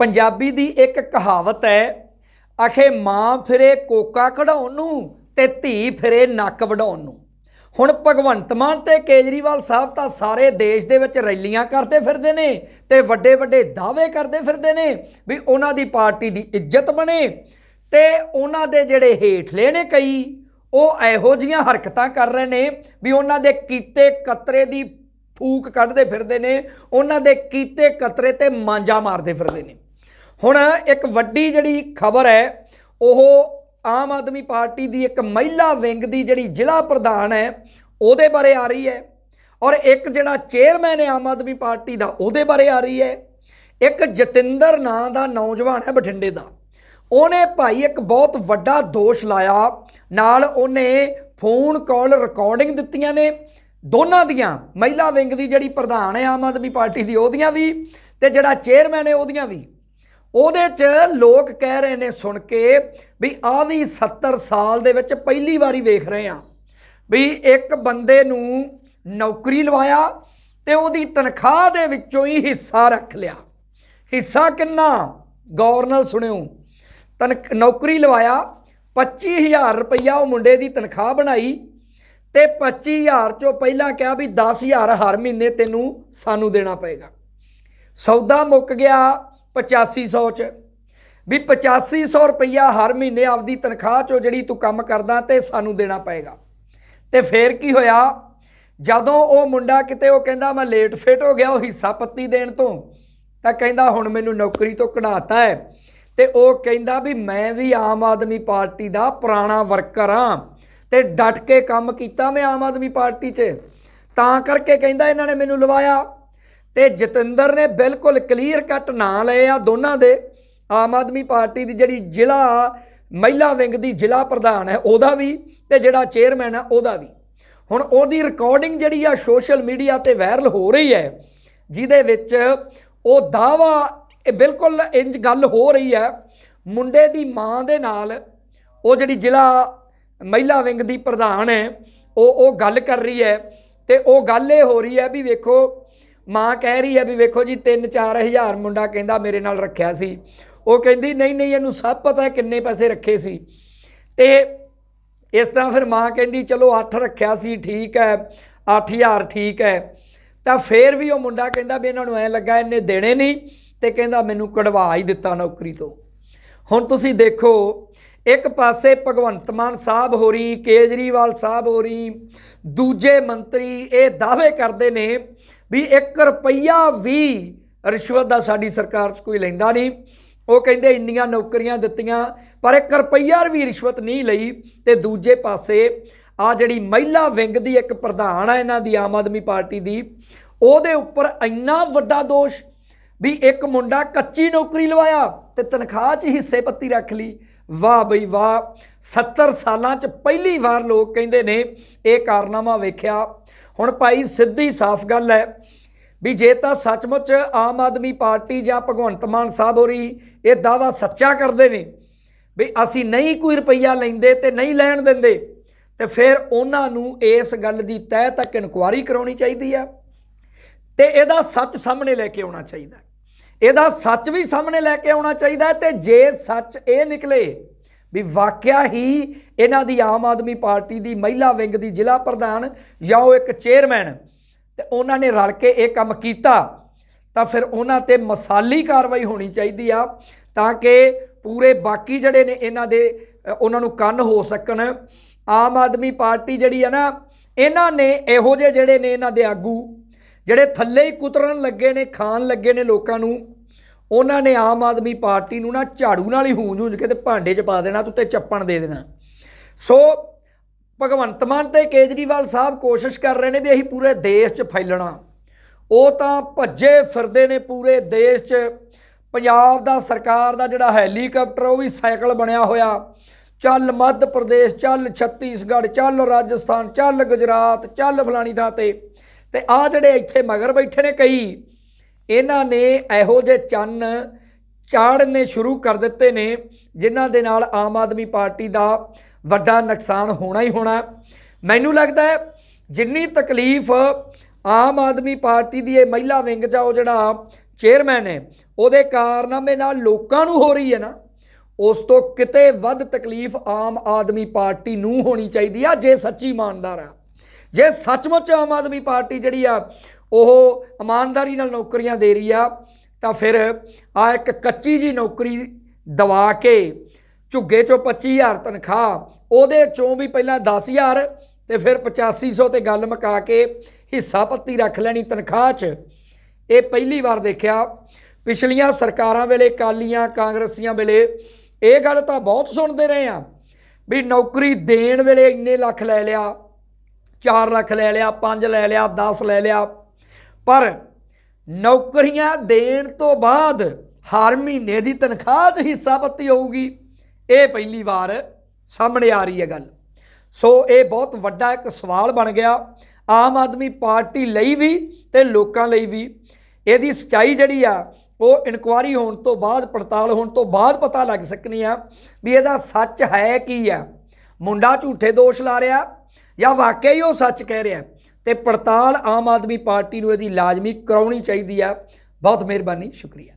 ਪੰਜਾਬੀ ਦੀ ਇੱਕ ਕਹਾਵਤ ਹੈ ਆਖੇ ਮਾਂ ਫਿਰੇ ਕੋਕਾ ਕਢਾਉਣ ਨੂੰ ਤੇ ਧੀ ਫਿਰੇ ਨੱਕ ਵਢਾਉਣ ਨੂੰ। ਹੁਣ ਭਗਵੰਤ ਮਾਨ ਤੇ ਕੇਜਰੀਵਾਲ ਸਾਹਿਬ ਤਾਂ ਸਾਰੇ ਦੇਸ਼ ਦੇ ਵਿੱਚ ਰੈਲੀਆਂ ਕਰਦੇ ਫਿਰਦੇ ਨੇ ਤੇ ਵੱਡੇ ਵੱਡੇ ਦਾਅਵੇ ਕਰਦੇ ਫਿਰਦੇ ਨੇ ਵੀ ਉਹਨਾਂ ਦੀ ਪਾਰਟੀ ਦੀ ਇੱਜ਼ਤ ਬਣੇ ਤੇ ਉਹਨਾਂ ਦੇ ਜਿਹੜੇ ਹੇਠਲੇ ਨੇ ਕਈ, ਉਹ ਇਹੋ ਜੀਆਂ ਹਰਕਤਾਂ ਕਰ ਰਹੇ ਨੇ ਵੀ ਉਹਨਾਂ ਦੇ ਕੀਤੇ ਕਤਰੇ ਦੀ ਫੂਕ ਕੱਢਦੇ ਫਿਰਦੇ ਨੇ, ਉਹਨਾਂ ਦੇ ਕੀਤੇ ਕਤਰੇ ਤੇ ਮਾਂਜਾ ਮਾਰਦੇ ਫਿਰਦੇ ਨੇ। ਹੁਣ ਇੱਕ ਵੱਡੀ ਜਿਹੜੀ ਖਬਰ ਹੈ, ਉਹ ਆਮ ਆਦਮੀ ਪਾਰਟੀ ਦੀ ਇੱਕ ਮਹਿਲਾ ਵਿੰਗ ਦੀ ਜਿਹੜੀ ਜ਼ਿਲ੍ਹਾ ਪ੍ਰਧਾਨ ਹੈ, ਉਹਦੇ ਬਾਰੇ ਆ ਰਹੀ ਹੈ। ਔਰ ਇੱਕ ਜਿਹੜਾ ਚੇਅਰਮੈਨ ਹੈ ਆਮ ਆਦਮੀ ਪਾਰਟੀ ਦਾ, ਉਹਦੇ ਬਾਰੇ ਆ ਰਹੀ ਹੈ। ਇੱਕ ਜਤਿੰਦਰ ਨਾਂ ਦਾ ਨੌਜਵਾਨ ਹੈ ਬਠਿੰਡੇ ਦਾ। ਉਹਨੇ ਭਾਈ ਇੱਕ ਬਹੁਤ ਵੱਡਾ ਦੋਸ਼ ਲਾਇਆ। ਨਾਲ ਉਹਨੇ ਫੋਨ ਕਾਲ ਰਿਕਾਰਡਿੰਗ ਦਿੱਤੀਆਂ ਨੇ। ਦੋਨਾਂ ਦੀਆਂ, ਮਹਿਲਾ ਵਿੰਗ ਦੀ ਜਿਹੜੀ ਪ੍ਰਧਾਨ ਹੈ ਆਮ ਆਦਮੀ ਪਾਰਟੀ ਦੀ, ਉਹਦੀਆਂ ਵੀ ਤੇ ਜਿਹੜਾ ਚੇਅਰਮੈਨ ਹੈ ਉਹਦੀਆਂ ਵੀ। ਉਹਦੇ 'ਚ ਲੋਕ ਕਹਿ ਰਹੇ ਨੇ ਸੁਣ ਕੇ ਵੀ ਆ ਵੀ 70 ਸਾਲ ਦੇ ਵਿੱਚ ਪਹਿਲੀ ਵਾਰੀ ਵੇਖ ਰਹੇ ਆ ਵੀ ਇੱਕ ਬੰਦੇ ਨੂੰ ਨੌਕਰੀ ਲਵਾਇਆ ਤੇ ਉਹਦੀ ਤਨਖਾਹ ਦੇ ਵਿੱਚੋਂ ਹੀ ਹਿੱਸਾ ਰੱਖ ਲਿਆ। ਹਿੱਸਾ ਕਿੰਨਾ? ਗੌਰ ਨਾਲ ਸੁਣਿਓ। ਤਨ ਨੌਕਰੀ ਲਵਾਇਆ 25000 ਰੁਪਈਆ ਉਹ ਮੁੰਡੇ ਦੀ ਤਨਖਾਹ ਬਣਾਈ ਤੇ 25000 ਚੋਂ ਪਹਿਲਾਂ ਕਿਹਾ ਵੀ 10000 ਹਰ ਮਹੀਨੇ ਤੈਨੂੰ ਸਾਨੂੰ ਦੇਣਾ ਪਏਗਾ। ਸੌਦਾ ਮੁੱਕ ਗਿਆ 8500 ਚ। ਵੀ 8500 ਰੁਪਈਆ ਹਰ ਮਹੀਨੇ ਆਪਦੀ ਤਨਖਾਹ ਚੋਂ ਜਿਹੜੀ ਤੂੰ ਕੰਮ ਕਰਦਾ ਤੇ ਸਾਨੂੰ ਦੇਣਾ ਪਏਗਾ। ਤੇ ਫੇਰ ਕੀ ਹੋਇਆ? ਜਦੋਂ ਉਹ ਮੁੰਡਾ ਕਿਤੇ ਉਹ ਕਹਿੰਦਾ, ਮੈਂ ਲੇਟ ਫੇਟ ਹੋ ਗਿਆ, ਉਹ ਹਿੱਸਾ ਪੱਤੀ ਦੇਣ ਤੋਂ। ਤਾਂ ਕਹਿੰਦਾ, ਹੁਣ ਮੈਨੂੰ ਨੌਕਰੀ ਤੋਂ ਕਢਾਤਾ ਹੈ। ਤੇ ਉਹ ਕਹਿੰਦਾ ਵੀ, ਮੈਂ ਵੀ ਆਮ ਆਦਮੀ ਪਾਰਟੀ ਦਾ ਪੁਰਾਣਾ ਵਰਕਰ ਹਾਂ ਤੇ ਡਟ ਕੇ ਕੰਮ ਕੀਤਾ ਮੈਂ ਆਮ ਆਦਮੀ ਪਾਰਟੀ 'ਚ। ਤਾਂ ਕਰਕੇ ਕਹਿੰਦਾ, ਇਹਨਾਂ ਨੇ ਮੈਨੂੰ ਲਵਾਇਆ। ਤੇ ਜਤਿੰਦਰ ਨੇ ਬਿਲਕੁਲ ਕਲੀਅਰ ਕੱਟ ਨਾਂ ਲਏ ਆ ਦੋਨਾਂ ਦੇ। ਆਮ ਆਦਮੀ ਪਾਰਟੀ ਦੀ ਜਿਹੜੀ ਜ਼ਿਲ੍ਹਾ ਮਹਿਲਾ ਵਿੰਗ ਦੀ ਜ਼ਿਲ੍ਹਾ ਪ੍ਰਧਾਨ ਹੈ, ਉਹਦਾ ਵੀ ਤੇ ਜਿਹੜਾ ਚੇਅਰਮੈਨ ਹੈ ਉਹਦਾ ਵੀ। ਹੁਣ ਉਹਦੀ ਰਿਕਾਰਡਿੰਗ ਜਿਹੜੀ ਆ ਸੋਸ਼ਲ ਮੀਡੀਆ ਤੇ ਵਾਇਰਲ ਹੋ ਰਹੀ ਹੈ, ਜਿਹਦੇ ਵਿੱਚ ਉਹ ਦਾਵਾ ਇਹ ਬਿਲਕੁਲ ਇੰਜ ਗੱਲ ਹੋ ਰਹੀ ਹੈ, ਮੁੰਡੇ ਦੀ ਮਾਂ ਦੇ ਨਾਲ ਉਹ ਜਿਹੜੀ ਜ਼ਿਲ੍ਹਾ ਮਹਿਲਾ ਵਿੰਗ ਦੀ ਪ੍ਰਧਾਨ ਹੈ, ਉਹ ਉਹ ਗੱਲ ਕਰ ਰਹੀ ਹੈ ਤੇ ਉਹ ਗੱਲ ਇਹ ਹੋ ਰਹੀ ਹੈ ਵੀ ਵੇਖੋ ਮਾਂ ਕਹਿ ਰਹੀ ਹੈ ਵੀ ਵੇਖੋ ਜੀ 3-4000 ਮੁੰਡਾ ਕਹਿੰਦਾ ਮੇਰੇ ਨਾਲ ਰੱਖਿਆ ਸੀ। ਉਹ ਕਹਿੰਦੀ, ਨਹੀਂ ਨਹੀਂ, ਇਹਨੂੰ ਸਭ ਪਤਾ ਕਿੰਨੇ ਪੈਸੇ ਰੱਖੇ ਸੀ। ਤੇ ਇਸ ਤਰ੍ਹਾਂ ਫਿਰ ਮਾਂ ਕਹਿੰਦੀ, ਚਲੋ 8 ਰੱਖਿਆ ਸੀ, ਠੀਕ ਹੈ 8000 ਠੀਕ ਹੈ। ਤਾਂ ਫੇਰ ਵੀ ਉਹ ਮੁੰਡਾ ਕਹਿੰਦਾ ਵੀ ਇਹਨਾਂ ਨੂੰ ਐ ਲੱਗਾ ਇਹਨੇ ਦੇਣੇ ਨਹੀਂ। ਤੇ ਕਹਿੰਦਾ, ਮੈਨੂੰ ਕਢਵਾ ਹੀ ਦਿੱਤਾ ਨੌਕਰੀ ਤੋਂ। ਹੁਣ ਤੁਸੀਂ ਦੇਖੋ ਇੱਕ ਪਾਸੇ ਭਗਵੰਤ ਮਾਨ ਸਾਹਿਬ ਹੋਰੀ ਕੇਜਰੀਵਾਲ ਸਾਹਿਬ ਹੋਰੀ ਦੂਜੇ ਮੰਤਰੀ ਇਹ ਦਾਅਵੇ ਕਰਦੇ ਨੇ ਵੀ 1 ਰੁਪਈਆ ਵੀ ਰਿਸ਼ਵਤ ਦਾ ਸਾਡੀ ਸਰਕਾਰ 'ਚ ਕੋਈ ਲੈਂਦਾ ਨਹੀਂ। ਉਹ ਕਹਿੰਦੇ ਇੰਨੀਆਂ ਨੌਕਰੀਆਂ ਦਿੱਤੀਆਂ, ਪਰ 1 ਰੁਪਈਆ ਵੀ ਰਿਸ਼ਵਤ ਨਹੀਂ ਲਈ ਤੇ ਦੂਜੇ ਪਾਸੇ ਆ ਜਿਹੜੀ ਮਹਿਲਾ ਵਿੰਗ ਦੀ ਇੱਕ ਪ੍ਰਧਾਨ ਆ ਇਹਨਾਂ ਦੀ ਆਮ ਆਦਮੀ ਪਾਰਟੀ ਦੀ, ਉਹਦੇ ਉੱਪਰ ਇੰਨਾ ਵੱਡਾ ਦੋਸ਼ ਵੀ ਇੱਕ ਮੁੰਡਾ ਕੱਚੀ ਨੌਕਰੀ ਲਵਾਇਆ ਤੇ ਤਨਖਾਹ 'ਚ ਹਿੱਸੇ ਪੱਤੀ ਰੱਖ ਲਈ। ਵਾਹ ਬਈ ਵਾਹ 70 ਸਾਲਾਂ 'ਚ ਪਹਿਲੀ ਵਾਰ ਲੋਕ ਕਹਿੰਦੇ ਨੇ ਇਹ ਕਾਰਨਾਮਾ ਵੇਖਿਆ। ਹੁਣ ਭਾਈ ਸਿੱਧੀ ਸਾਫ਼ ਗੱਲ ਹੈ ਵੀ ਜੇ ਤਾਂ ਸੱਚਮੁੱਚ ਆਮ ਆਦਮੀ ਪਾਰਟੀ ਜਾਂ ਭਗਵੰਤ ਮਾਨ ਸਾਹਿਬ ਹੋਰੀ ਇਹ ਦਾਵਾ ਸੱਚਾ ਕਰਦੇ ਨੇ ਵੀ ਅਸੀਂ ਨਹੀਂ ਕੋਈ ਰੁਪਈਆ ਲੈਂਦੇ ਤੇ ਨਹੀਂ ਲੈਣ ਦਿੰਦੇ, ਤੇ ਫਿਰ ਉਹਨਾਂ ਨੂੰ ਇਸ ਗੱਲ ਦੀ ਤਹਿ ਤੱਕ ਇਨਕੁਆਰੀ ਕਰਾਉਣੀ ਚਾਹੀਦੀ ਆ ਤੇ ਇਹਦਾ ਸੱਚ ਸਾਹਮਣੇ ਲੈ ਕੇ ਆਉਣਾ ਚਾਹੀਦਾ ਇਹਦਾ ਸੱਚ ਵੀ ਸਾਹਮਣੇ ਲੈ ਕੇ ਆਉਣਾ ਚਾਹੀਦਾ ਤੇ ਜੇ ਸੱਚ ਇਹ ਨਿਕਲੇ ਵੀ ਵਾਕਿਆ ਹੀ ਇਹਨਾਂ ਦੀ ਆਮ ਆਦਮੀ ਪਾਰਟੀ ਦੀ ਮਹਿਲਾ ਵਿੰਗ ਦੀ ਜ਼ਿਲ੍ਹਾ ਪ੍ਰਧਾਨ ਜਾਂ ਉਹ ਇੱਕ ਚੇਅਰਮੈਨ ਤੇ ਉਹਨਾਂ ਨੇ ਰਲ ਕੇ ਇਹ ਕੰਮ ਕੀਤਾ, ਤਾਂ ਫਿਰ ਉਹਨਾਂ ਤੇ ਮਸਾਲੀ ਕਾਰਵਾਈ ਹੋਣੀ ਚਾਹੀਦੀ ਆ ਤਾਂ ਕਿ ਪੂਰੇ ਬਾਕੀ ਜਿਹੜੇ ਨੇ ਇਹਨਾਂ ਦੇ ਉਹਨਾਂ ਨੂੰ ਕੰਨ ਹੋ ਸਕਣ। ਆਮ ਆਦਮੀ ਪਾਰਟੀ ਜਿਹੜੀ ਆ ਨਾ, ਇਹਨਾਂ ਨੇ ਇਹੋ ਜਿਹੇ ਜਿਹੜੇ ਨੇ ਇਹਨਾਂ ਦੇ ਆਗੂ ਜਿਹੜੇ ਥੱਲੇ ਹੀ ਕੁਤਰਨ ਲੱਗੇ ਨੇ, ਖਾਣ ਲੱਗੇ ਨੇ ਲੋਕਾਂ ਨੂੰ, ਉਹਨਾਂ ਨੇ ਆਮ ਆਦਮੀ ਪਾਰਟੀ ਨੂੰ ਨਾ ਝਾੜੂ ਨਾਲ ਹੀ ਹੂੰਜ ਹੂੰਜ ਕੇ ਤੇ ਭਾਂਡੇ 'ਚ ਪਾ ਦੇਣਾ ਤੇ ਉੱਤੇ ਚੱਪਣ ਦੇ ਦੇਣਾ। ਸੋ ਭਗਵੰਤ ਮਾਨ ਤੇ ਕੇਜਰੀਵਾਲ ਸਾਹਿਬ ਕੋਸ਼ਿਸ਼ ਕਰ ਰਹੇ ਨੇ ਵੀ ਅਸੀਂ ਪੂਰੇ ਦੇਸ਼ 'ਚ ਫੈਲਣਾ। ਉਹ ਤਾਂ ਭੱਜੇ ਫਿਰਦੇ ਨੇ ਪੂਰੇ ਦੇਸ਼ 'ਚ। ਪੰਜਾਬ ਦਾ ਸਰਕਾਰ ਦਾ ਜਿਹੜਾ ਹੈਲੀਕਾਪਟਰ, ਉਹ ਵੀ ਸਾਈਕਲ ਬਣਿਆ ਹੋਇਆ। ਚੱਲ ਮੱਧ ਪ੍ਰਦੇਸ਼, ਚੱਲ ਛੱਤੀਸਗੜ੍ਹ, ਚੱਲ ਰਾਜਸਥਾਨ, ਚੱਲ ਗੁਜਰਾਤ, ਚੱਲ ਫਲਾਣੀ ਥਾਂ ਤੇ। ਤੇ ਆ ਜਿਹੜੇ ਇੱਥੇ ਮਗਰ ਬੈਠੇ ਨੇ ਕਈ, ਇਹਨਾਂ ਨੇ ਇਹੋ ਜਿਹੇ ਚੰਨ ਚਾੜਨੇ ਸ਼ੁਰੂ ਕਰ ਦਿੱਤੇ ਨੇ, ਜਿਨ੍ਹਾਂ ਦੇ ਨਾਲ ਆਮ ਆਦਮੀ ਪਾਰਟੀ ਦਾ ਵੱਡਾ ਨੁਕਸਾਨ ਹੋਣਾ ਹੀ ਹੋਣਾ। ਮੈਨੂੰ ਲੱਗਦਾ ਹੈ ਜਿੰਨੀ ਤਕਲੀਫ ਆਮ ਆਦਮੀ ਪਾਰਟੀ ਦੀ ਇਹ ਮਹਿਲਾ ਵਿੰਗ 'ਚ ਉਹ ਜਿਹੜਾ ਚੇਅਰਮੈਨ ਹੈ, ਉਹਦੇ ਕਾਰਨਾਮੇ ਨਾਲ ਲੋਕਾਂ ਨੂੰ ਹੋ ਰਹੀ ਹੈ ਨਾ, ਉਸ ਤੋਂ ਕਿਤੇ ਵੱਧ ਤਕਲੀਫ ਆਮ ਆਦਮੀ ਪਾਰਟੀ ਨੂੰ ਹੋਣੀ ਚਾਹੀਦੀ ਆ, ਜੇ ਸੱਚੀ ਇਮਾਨਦਾਰ ਆ। ਜੇ ਸੱਚਮੁੱਚ ਆਮ ਆਦਮੀ ਪਾਰਟੀ ਜਿਹੜੀ ਆ, ਉਹ ਇਮਾਨਦਾਰੀ ਨਾਲ ਨੌਕਰੀਆਂ ਦੇ ਰਹੀ ਆ, ਤਾਂ ਫਿਰ ਆ ਇੱਕ ਕੱਚੀ ਜੀ ਨੌਕਰੀ ਦਵਾ ਕੇ ਝੁੱਗੇ ਚੋਂ 25000 ਤਨਖਾਹ, ਉਹਦੇ ਚੋਂ ਵੀ ਪਹਿਲਾਂ 10000 ਤੇ ਫਿਰ 8500 ਤੇ ਗੱਲ ਮੁਕਾ ਕੇ ਹਿੱਸਾ ਪੱਤੀ ਰੱਖ ਲੈਣੀ ਤਨਖਾਹ 'ਚ। ਇਹ ਪਹਿਲੀ ਵਾਰ ਦੇਖਿਆ। ਪਿਛਲੀਆਂ ਸਰਕਾਰਾਂ ਵੇਲੇ ਕਾਲੀਆਂ ਕਾਂਗਰਸੀਆਂ ਵੇਲੇ ਇਹ ਗੱਲ ਤਾਂ ਬਹੁਤ ਸੁਣਦੇ ਰਹੇ ਆ ਵੀ ਨੌਕਰੀ ਦੇਣ ਵੇਲੇ ਇੰਨੇ ਲੱਖ ਲੈ ਲਿਆ। 4 ਲੱਖ ਲੈ ਲਿਆ 5 ਲੈ ਲਿਆ 10 ਲੈ ਲਿਆ। ਪਰ ਨੌਕਰੀਆਂ ਦੇਣ ਤੋਂ ਬਾਅਦ ਹਰ ਮਹੀਨੇ ਦੀ ਤਨਖਾਹ 'ਚ ਹਿੱਸਾ ਪੱਤੀ ਹੋਊਗੀ। ਇਹ ਪਹਿਲੀ ਵਾਰ ਸਾਹਮਣੇ ਆ ਰਹੀ ਹੈ ਗੱਲ। ਸੋ ਇਹ ਬਹੁਤ ਵੱਡਾ ਇੱਕ ਸਵਾਲ ਬਣ ਗਿਆ। ਆਮ ਆਦਮੀ ਪਾਰਟੀ ਲਈ ਵੀ ਤੇ ਲੋਕਾਂ ਲਈ ਵੀ। ਇਹਦੀ ਸਚਾਈ ਜਿਹੜੀ ਆ, ਉਹ ਇਨਕੁਆਰੀ ਹੋਣ ਤੋਂ ਬਾਅਦ, ਪੜਤਾਲ ਹੋਣ ਤੋਂ ਬਾਅਦ ਪਤਾ ਲੱਗ ਸਕਣੀ ਆ ਵੀ ਇਹਦਾ ਸੱਚ ਹੈ ਕੀ ਆ। ਮੁੰਡਾ ਝੂਠੇ ਦੋਸ਼ ਲਾ ਰਿਹਾ ਜਾਂ ਵਾਕਿਆ ਹੀ ਉਹ ਸੱਚ ਕਹਿ ਰਿਹਾ ਤੇ ਪੜਤਾਲ ਆਮ ਆਦਮੀ ਪਾਰਟੀ ਨੂੰ ਇਹਦੀ ਲਾਜ਼ਮੀ ਕਰਾਉਣੀ ਚਾਹੀਦੀ ਆ ਬਹੁਤ ਮਿਹਰਬਾਨੀ, ਸ਼ੁਕਰੀਆ।